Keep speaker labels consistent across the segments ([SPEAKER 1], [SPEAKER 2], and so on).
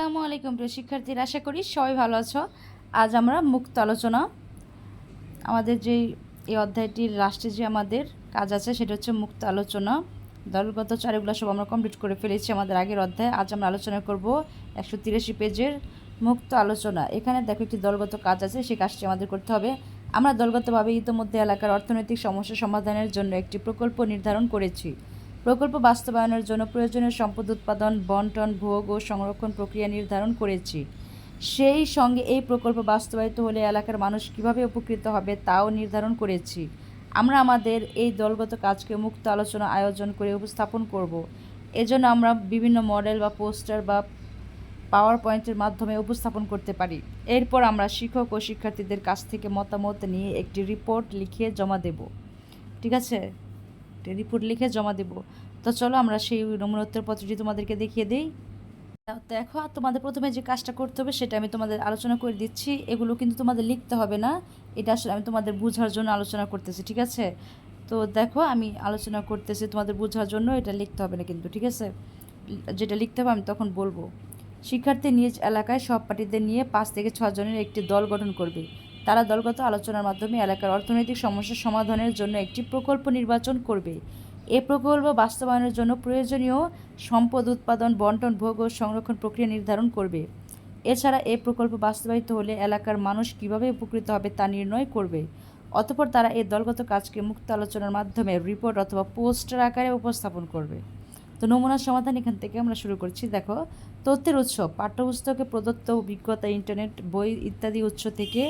[SPEAKER 1] আসসালামু আলাইকুম প্রিয় শিক্ষার্থীরা, আশা করি সবাই ভালো আছো। আজ আমরা মুক্ত আলোচনা, আমাদের যে এই অধ্যায়টির লাস্টে যে আমাদের কাজ আছে সেটা হচ্ছে মুক্ত আলোচনা। দলগত চারিগুলো সব আমরা কমপ্লিট করে ফেলেছি আমাদের আগের অধ্যায়। আজ আমরা আলোচনা করব একশো তিরাশি পেজের মুক্ত আলোচনা। এখানে দেখো একটি দলগত কাজ আছে, সেই কাজটি আমাদের করতে হবে। আমরা দলগতভাবে ইতিমধ্যে এলাকার অর্থনৈতিক সমস্যা সমাধানের জন্য একটি প্রকল্প নির্ধারণ করেছি। প্রকল্প বাস্তবায়নের জন্য প্রয়োজনীয় সম্পদ উৎপাদন, বন্টন, ভোগ ও সংরক্ষণ প্রক্রিয়া নির্ধারণ করেছি। সেই সঙ্গে এই প্রকল্প বাস্তবায়িত হলে এলাকার মানুষ কীভাবে উপকৃত হবে তাও নির্ধারণ করেছি। আমরা আমাদের এই দলগত কাজকে মুক্ত আলোচনা আয়োজন করে উপস্থাপন করব। এজন্য আমরা বিভিন্ন মডেল বা পোস্টার বা পাওয়ার পয়েন্টের মাধ্যমে উপস্থাপন করতে পারি। এরপর আমরা শিক্ষক ও শিক্ষার্থীদের কাছ থেকে মতামত নিয়ে একটি রিপোর্ট লিখে জমা দেব। ঠিক আছে? রিপোর্ট লিখে জমা দেব। তো চলো আমরা সেই নমুনা পত্রটি তোমাদেরকে দেখিয়ে দিই। দেখো, তোমাদের প্রথমে যে কাজটা করতে হবে সেটা আমি তোমাদের আলোচনা করে দিচ্ছি। এগুলো কিন্তু তোমাদের লিখতে হবে না। এটা আসলে আমি তোমাদের বোঝার জন্য আলোচনা করতেছি, ঠিক আছে? তো দেখো, আমি আলোচনা করতেছি, তোমাদের বোঝার জন্য এটা লিখতে হবে না কিন্তু, ঠিক আছে? যেটা লিখতে হবে আমি তখন বলব। শিক্ষার্থী নিজ এলাকায় সব পার্টিদের নিয়ে পাঁচ থেকে ছজনের একটি দল গঠন করবে। তারা দলগত আলোচনার মাধ্যমে এলাকার অর্থনৈতিক সমস্যা সমাধানের জন্য একটি প্রকল্প নির্বাচন করবে। এ প্রকল্প বাস্তবায়নের জন্য প্রয়োজনীয় সম্পদ উৎপাদন, বন্টন, ভোগ ও সংরক্ষণ প্রক্রিয়া নির্ধারণ করবে। এছাড়া এ প্রকল্প বাস্তবায়িত হলে এলাকার মানুষ কীভাবে উপকৃত হবে তা নির্ণয় করবে। অতপর তারা এই দলগত কাজকে মুক্ত আলোচনার মাধ্যমে রিপোর্ট অথবা পোস্টার আকারে উপস্থাপন করবে। তো নমুনার সমাধান এখান থেকে আমরা শুরু করছি। দেখো, তথ্যের উৎস, পাঠ্যপুস্তকে প্রদত্ত অভিজ্ঞতা, ইন্টারনেট, বই ইত্যাদি উৎস থেকে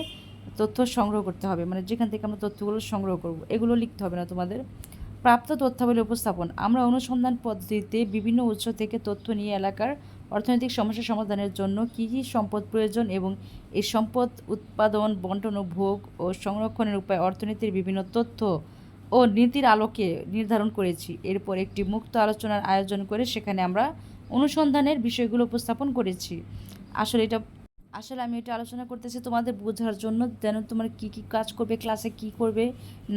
[SPEAKER 1] তথ্য সংগ্রহ করতে হবে। মানে যেখান থেকে আমরা তথ্যগুলো সংগ্রহ করব, এগুলো লিখতে হবে না তোমাদের। প্রাপ্ত তথ্যাবলী উপস্থাপন। আমরা অনুসন্ধান পদ্ধতিতে বিভিন্ন উৎস থেকে তথ্য নিয়ে এলাকার অর্থনৈতিক সমস্যা সমাধানের জন্য কী কী সম্পদ প্রয়োজন এবং এই সম্পদ উৎপাদন, বন্টন ও ভোগ ও সংরক্ষণের উপায় অর্থনীতির বিভিন্ন তথ্য ও নীতির আলোকে নির্ধারণ করেছি। এরপর একটি মুক্ত আলোচনার আয়োজন করে সেখানে আমরা অনুসন্ধানের বিষয়গুলো উপস্থাপন করেছি। আসলে এটা আসলে আমি এটা আলোচনা করতেছি তোমাদের বোঝার জন্য যেন তোমার কি কি কাজ করবে ক্লাসে কি করবে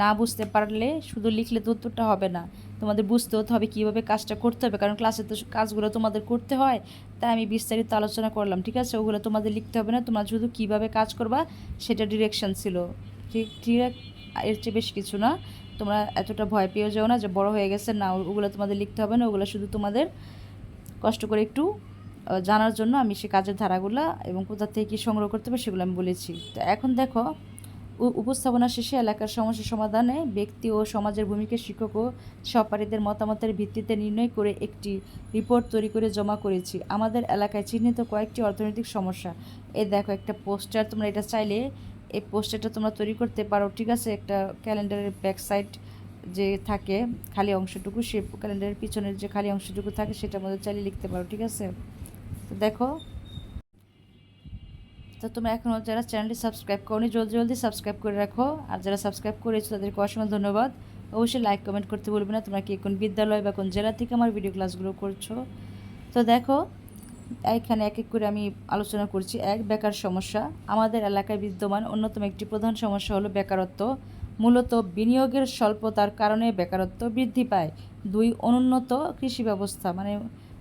[SPEAKER 1] না বুঝতে পারলে শুধু লিখলে তো উত্তরটা হবে না। তোমাদের বুঝতে হতে হবে কীভাবে কাজটা করতে হবে, কারণ ক্লাসে তো কাজগুলো তোমাদের করতে হয়, তাই আমি বিস্তারিত আলোচনা করলাম, ঠিক আছে? ওগুলো তোমাদের লিখতে হবে না, তোমরা শুধু কীভাবে কাজ করবা সেটা ডিরেকশন ছিল। ঠিক ঠিক এর চেয়ে বেশ কিছু না, তোমরা এতটা ভয় পেয়েও যাও না যে বড় হয়ে গেছে, না, ওগুলো তোমাদের লিখতে হবে না, ওগুলো শুধু তোমাদের কষ্ট করে একটু জানার জন্য আমি সে কাজের ধারাগুলো এবং কোথা থেকে কী সংগ্রহ করতে হবে সেগুলো আমি বলেছি। তো এখন দেখো উপস্থাপনা শেষে এলাকার সমস্যা সমাধানে ব্যক্তি ও সমাজের ভূমিকা শিক্ষক ও সহপাঠীদের মতামতের ভিত্তিতে নির্ণয় করে একটি রিপোর্ট তৈরি করে জমা করেছি। আমাদের এলাকায় চিহ্নিত কয়েকটি অর্থনৈতিক সমস্যা। এই দেখো একটা পোস্টার, তোমরা এটা চাইলে এই পোস্টারটা তোমরা তৈরি করতে পারো। ঠিক আছে, একটা ক্যালেন্ডারের ব্যাক সাইড যে থাকে খালি অংশটুকু, সে ক্যালেন্ডারের পিছনের যে খালি অংশটুকু থাকে সেটার মধ্যে চাইলে লিখতে পারো, ঠিক আছে? তো দেখো। তো তোমরা এখনও যারা চ্যানেলটি সাবস্ক্রাইব করনি, জলদি জলদি সাবস্ক্রাইব করে রাখো। আর যারা সাবস্ক্রাইব করেছ, তাদেরকে অসংখ্য ধন্যবাদ। অবশ্যই লাইক, কমেন্ট করতে বলবে না। তোমরা কি কোন বিদ্যালয় বা কোন জেলা থেকে আমার ভিডিও ক্লাসগুলো করছ? তো দেখো, এখানে এক এক করে আমি আলোচনা করছি। এক, বেকার সমস্যা। আমাদের এলাকায় বিদ্যমান অন্যতম একটি প্রধান সমস্যা হলো বেকারত্ব। মূলত বিনিয়োগের স্বল্পতার কারণে বেকারত্ব বৃদ্ধি পায়। দুই, অনুন্নত কৃষি ব্যবস্থা। মানে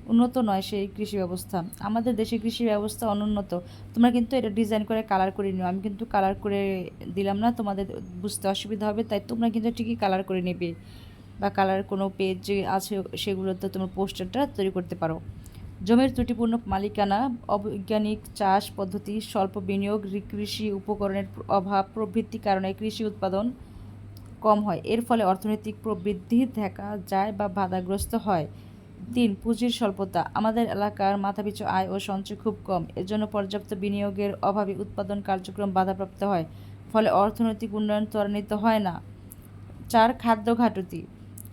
[SPEAKER 1] উন্নত নয় সেই কৃষি ব্যবস্থা। আমাদের দেশে কৃষি ব্যবস্থা অনুন্নত। তোমরা কিন্তু এটা ডিজাইন করে কালার করে নিও। আমি কিন্তু কালার করে দিলাম না, তোমাদের বুঝতে অসুবিধা হবে, তাই তোমরা কিন্তু ঠিকই কালার করে নেবে। বা কালার কোনো পেজ যে আছে সেগুলোতে তোমরা পোস্টারটা তৈরি করতে পারো। জমির ত্রুটিপূর্ণ মালিকানা, অবৈজ্ঞানিক চাষ পদ্ধতি, স্বল্প বিনিয়োগ, কৃষি উপকরণের অভাব প্রভৃতি কারণে কৃষি উৎপাদন কম হয়। এর ফলে অর্থনৈতিক প্রবৃদ্ধি দেখা যায় বা বাধাগ্রস্ত হয়। তিন, পুঁজির স্বল্পতা। আমাদের এলাকার মাথাপিছু আয় ও সঞ্চয় খুব কম। এজন্য পর্যাপ্ত বিনিয়োগের অভাবে উৎপাদন কার্যক্রম বাধাপ্রাপ্ত হয়। ফলে অর্থনৈতিক উন্নয়ন ত্বরান্বিত হয় না। চার, খাদ্য ঘাটতি।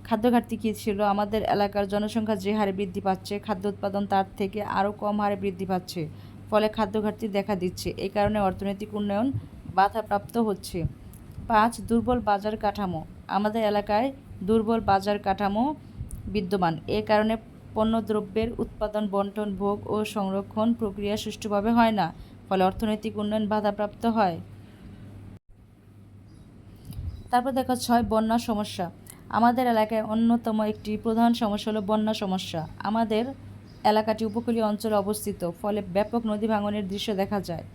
[SPEAKER 1] খাদ্য ঘাটতি কী ছিল? আমাদের এলাকার জনসংখ্যা যে হারে বৃদ্ধি পাচ্ছে, খাদ্য উৎপাদন তার থেকে আরও কম হারে বৃদ্ধি পাচ্ছে। ফলে খাদ্য ঘাটতি দেখা দিচ্ছে। এই কারণে অর্থনৈতিক উন্নয়ন বাধাপ্রাপ্ত হচ্ছে। পাঁচ, দুর্বল বাজার কাঠামো। আমাদের এলাকায় দুর্বল বাজার কাঠামো বিদ্যমান। এ কারণে পণ্যদ্রব্যের উৎপাদন, বন্টন, ভোগ ও সংরক্ষণ প্রক্রিয়া সুষ্ঠুভাবে হয় না, ফলে অর্থনৈতিক উন্নয়ন বাধাপ্রাপ্ত হয়। তারপর দেখো ছয়, বন্যা সমস্যা। আমাদের এলাকায় অন্যতম একটি প্রধান সমস্যা হলো বন্যা সমস্যা। আমাদের এলাকাটি উপকূলীয় অঞ্চলে অবস্থিত, ফলে ব্যাপক নদী ভাঙনের দৃশ্য দেখা যায়।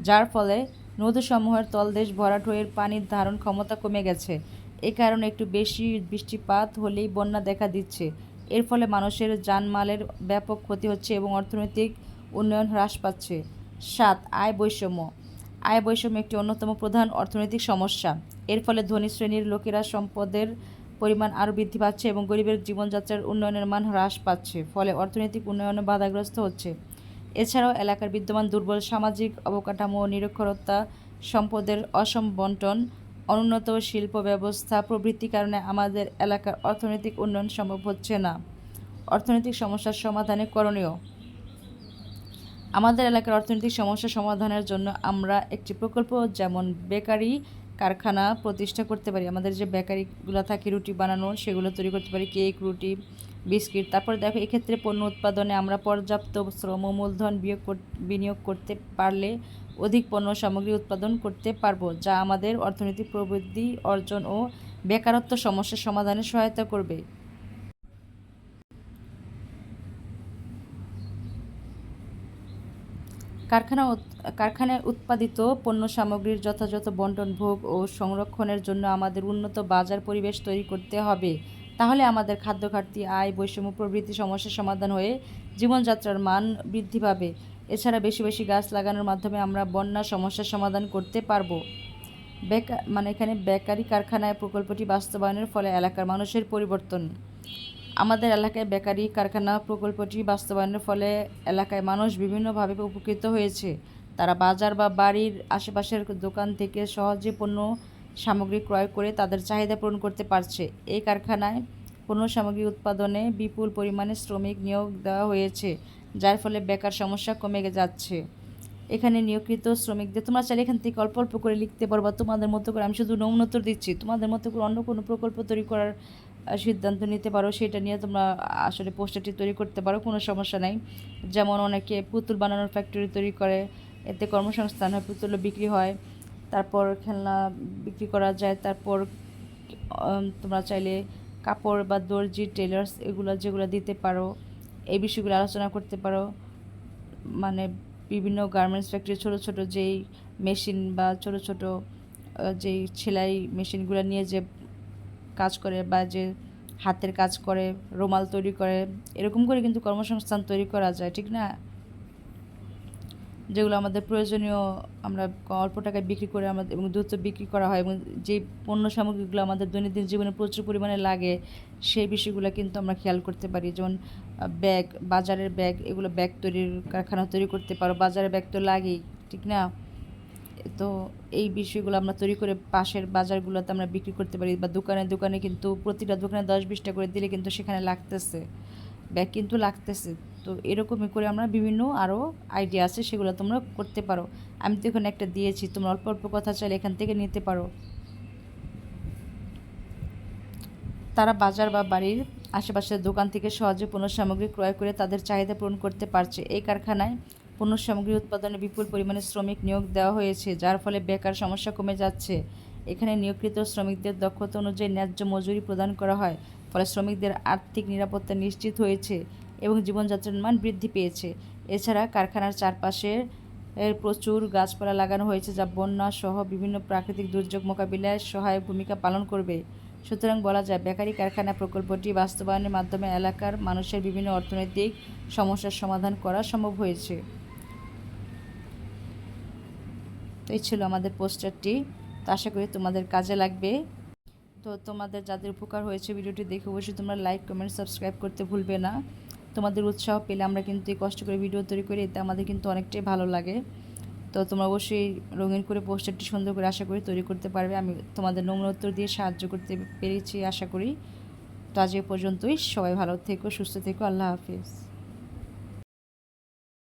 [SPEAKER 1] যার ফলে নদীসমূহের তলদেশ ভরাট হয়ে পানির ধারণ ক্ষমতা কমে গেছে। এ কারণে একটু বেশি বৃষ্টিপাত হলেই বন্যা দেখা দিচ্ছে। এর ফলে মানুষের জানমালের ব্যাপক ক্ষতি হচ্ছে এবং অর্থনৈতিক উন্নয়ন হ্রাস পাচ্ছে। সাত, আয় বৈষম্য। আয় বৈষম্য একটি অন্যতম প্রধান অর্থনৈতিক সমস্যা। এর ফলে ধনী শ্রেণির লোকেরা সম্পদের পরিমাণ আরও বৃদ্ধি পাচ্ছে এবং গরিবের জীবনযাত্রার উন্নয়নের মান হ্রাস পাচ্ছে, ফলে অর্থনৈতিক উন্নয়নে বাধাগ্রস্ত হচ্ছে। এছাড়াও এলাকার বিদ্যমান দুর্বল সামাজিক অবকাঠামো, নিরক্ষরতা, সম্পদের অসম বন্টন অনুন্নত শিল্প ব্যবস্থা প্রভৃতির কারণে আমাদের এলাকার অর্থনৈতিক উন্নয়ন সম্ভব হচ্ছে না। অর্থনৈতিক সমস্যার সমাধানে করণীয়। আমাদের এলাকার অর্থনৈতিক সমস্যা সমাধানের জন্য আমরা একটি প্রকল্প, যেমন বেকারি কারখানা প্রতিষ্ঠা করতে পারি। আমাদের যে বেকারিগুলো থাকে, রুটি বানানো, সেগুলো তৈরি করতে পারি। কেক, রুটি বিস্কিট। তারপর দেখো, এক্ষেত্রে পণ্য উৎপাদনে আমরা পর্যাপ্ত শ্রম মূলধন বিয়োগ বিনিয়োগ করতে পারলে অধিক পণ্য সামগ্রী উৎপাদন করতে পারব, যা আমাদের অর্থনৈতিক প্রবৃদ্ধি, অর্জন ও বেকারত্ব সমস্যার সমাধানে সহায়তা করবে। কারখানা কারখানায় উৎপাদিত পণ্য সামগ্রীর যথাযথ বন্টন, ভোগ ও সংরক্ষণের জন্য আমাদের উন্নত বাজার পরিবেশ তৈরি করতে হবে। তাহলে আমাদের খাদ্য ঘাটতি আয়, বৈষম্য প্রভৃতি সমস্যার সমাধান হয়ে জীবনযাত্রার মান বৃদ্ধি পাবে। এছাড়া বেশি বেশি গাছ লাগানোর মাধ্যমে আমরা বন্যা সমস্যার সমাধান করতে পারব। বেকার মানে এখানে বেকারি কারখানায় প্রকল্পটি বাস্তবায়নের ফলে এলাকার মানুষের পরিবর্তন। আমাদের এলাকায় বেকারি কারখানা প্রকল্পটি বাস্তবায়নের ফলে এলাকায় মানুষ বিভিন্নভাবে উপকৃত হয়েছে। তারা বাজার বা বাড়ির আশেপাশের দোকান থেকে সহজে পণ্য সামগ্রী ক্রয় করে তাদের চাহিদা পূরণ করতে পারছে। এই কারখানায় পণ্য সামগ্রী উৎপাদনে বিপুল পরিমাণে শ্রমিক নিয়োগ দেওয়া হয়েছে, যার ফলে বেকার সমস্যা কমে যাচ্ছে। এখানে নিয়োগকৃত শ্রমিকদের, তোমরা চাইলে এখান থেকে অল্প অল্প করে লিখতে পারবা তোমাদের মতো করে, আমি শুধু নমনোত্তর দিচ্ছি। তোমাদের মতো করে অন্য কোনো প্রকল্প তৈরি করার সিদ্ধান্ত নিতে পারো, সেটা নিয়ে তোমরা আসলে পোস্টারটি তৈরি করতে পারো, কোনো সমস্যা নাই। যেমন অনেকে পুতুল বানানোর ফ্যাক্টরি তৈরি করে, এতে কর্মসংস্থান হয় পুতুলও বিক্রি হয়। তারপর খেলনা বিক্রি করা যায়, তারপর তোমরা চাইলে কাপড় বা দর্জি টেলার্স এগুলো যেগুলো দিতে পারো, এই বিষয়গুলো আলোচনা করতে পারো। মানে বিভিন্ন গার্মেন্টস ফ্যাক্টরি ছোটো ছোটো যেই মেশিন বা ছোটো ছোটো যেই সেলাই মেশিনগুলো নিয়ে যে কাজ করে বা যে হাতের কাজ করে, রুমাল তৈরি করে, এরকম করে কিন্তু কর্মসংস্থান তৈরি করা যায়, ঠিক না? যেগুলো আমাদের প্রয়োজনীয়, আমরা অল্প টাকায় বিক্রি করে আমাদের, এবং দ্রুত বিক্রি করা হয়, এবং যে পণ্য সামগ্রীগুলো আমাদের দৈনন্দিন জীবনে প্রচুর পরিমাণে লাগে, সেই বিষয়গুলো কিন্তু আমরা খেয়াল করতে পারি। যেমন ব্যাগ, বাজারের ব্যাগ, এগুলো ব্যাগ তৈরির কারখানা তৈরি করতে পারো, বাজারের ব্যাগ তো লাগেই, ঠিক না? তো এই বিষয়গুলো আমরা তৈরি করে পাশের বাজারগুলোতে আমরা বিক্রি করতে পারি, বা দোকানে দোকানে কিন্তু প্রতিটা দোকানে দশ বিশটা করে দিলে কিন্তু সেখানে লাগতেছে। ব্যাগ কিন্তু লাগতেছে। তো এরকমই করে আমরা বিভিন্ন আরও আইডিয়া আছে, সেগুলো তোমরা করতে পারো। আমি তো এখানে একটা দিয়েছি, তোমরা অল্প অল্প কথা চাইলে এখান থেকে নিতে পারো। তারা বাজার বা বাড়ির আশেপাশের দোকান থেকে সহজে পণ্য সামগ্রী ক্রয় করে তাদের চাহিদা পূরণ করতে পারছে। এই কারখানায় পণ্য সামগ্রী উৎপাদনে বিপুল পরিমাণে শ্রমিক নিয়োগ দেওয়া হয়েছে, যার ফলে বেকার সমস্যা কমে যাচ্ছে। এখানে নিয়োগকৃত শ্রমিকদের দক্ষতা অনুযায়ী ন্যায্য মজুরি প্রদান করা হয়, ফলে শ্রমিকদের আর্থিক নিরাপত্তা নিশ্চিত হয়েছে। এবং জীবনযাত্রার মান বৃদ্ধি পেয়েছে। এছাড়া কারখানার চারপাশে এর প্রচুর গাছপালা লাগানো হয়েছে, যা বন্যা সহ বিভিন্ন প্রাকৃতিক দুর্যোগ মোকাবিলায় সহায়ক ভূমিকা পালন করবে। সুতরাং বলা যায়, বেকারি কারখানা প্রকল্পটি বাস্তবায়নের মাধ্যমে এলাকার মানুষের বিভিন্ন অর্থনৈতিক সমস্যার সমাধান করা সম্ভব হয়েছে। তো এই ছিল আমাদের পোস্টারটি। তো আশা করি তোমাদের কাজে লাগবে। তো তোমাদের যাদের উপকার হয়েছে ভিডিওটি দেখে অবশ্যই তোমরা লাইক কমেন্ট সাবস্ক্রাইব করতে ভুলবে না। তোমাদের উৎসাহ পেলে আমরা কিন্তু এই কষ্ট করে ভিডিও তৈরি করি, এতে আমাদের কিন্তু অনেকটাই ভালো লাগে। তো তোমরা অবশ্যই রঙিন করে পোস্টারটি সুন্দর করে আশা করি তৈরি করতে পারবে। আমি তোমাদের নমুনা উত্তর দিয়ে সাহায্য করতে পেরেছি আশা করি। তো আজ এ পর্যন্তই। সবাই ভালো থেকো, সুস্থ থেকো। আল্লাহ হাফিজ।